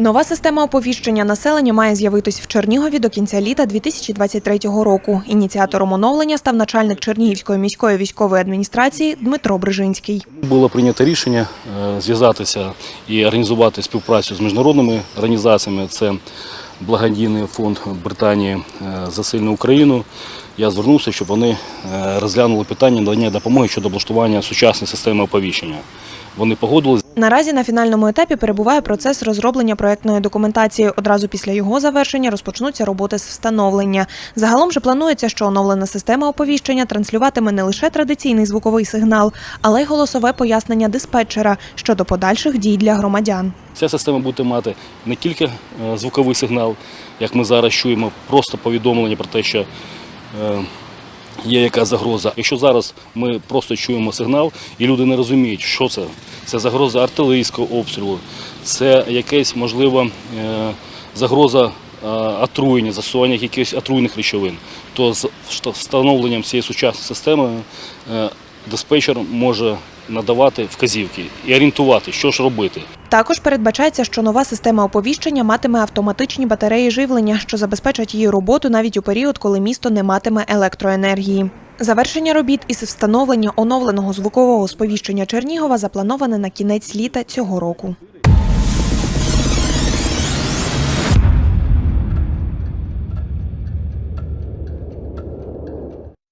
Нова система оповіщення населення має з'явитись в Чернігові до кінця літа 2023 року. Ініціатором оновлення став начальник Чернігівської міської військової адміністрації Дмитро Брижинський. Було прийнято рішення е, зв'язатися і організувати співпрацю з міжнародними організаціями. Це благодійний фонд Британії е, за сильну Україну. Я звернувся, щоб вони е, розглянули питання надання допомоги щодо облаштування сучасної системи оповіщення. Вони погодились. Наразі на фінальному етапі перебуває процес розроблення проектної документації. Одразу після його завершення розпочнуться роботи з встановлення. Загалом же планується, що оновлена система оповіщення транслюватиме не лише традиційний звуковий сигнал, але й голосове пояснення диспетчера щодо подальших дій для громадян. Ця система буде мати не тільки е, звуковий сигнал, як ми зараз чуємо, просто повідомлення про те, що е, є яка загроза. Якщо зараз ми просто чуємо сигнал і люди не розуміють, що це, це загроза артилерійського обстрілу, це якась, можливо, е, загроза отруєння, засування якихось отруйних речовин, то з встановленням цієї сучасної системи диспетчер може надавати вказівки і орієнтувати, що ж робити. Також передбачається, що нова система оповіщення матиме автоматичні батареї живлення, що забезпечать її роботу навіть у період, коли місто не матиме електроенергії. Завершення робіт із встановлення оновленого звукового сповіщення Чернігова заплановане на кінець літа цього року.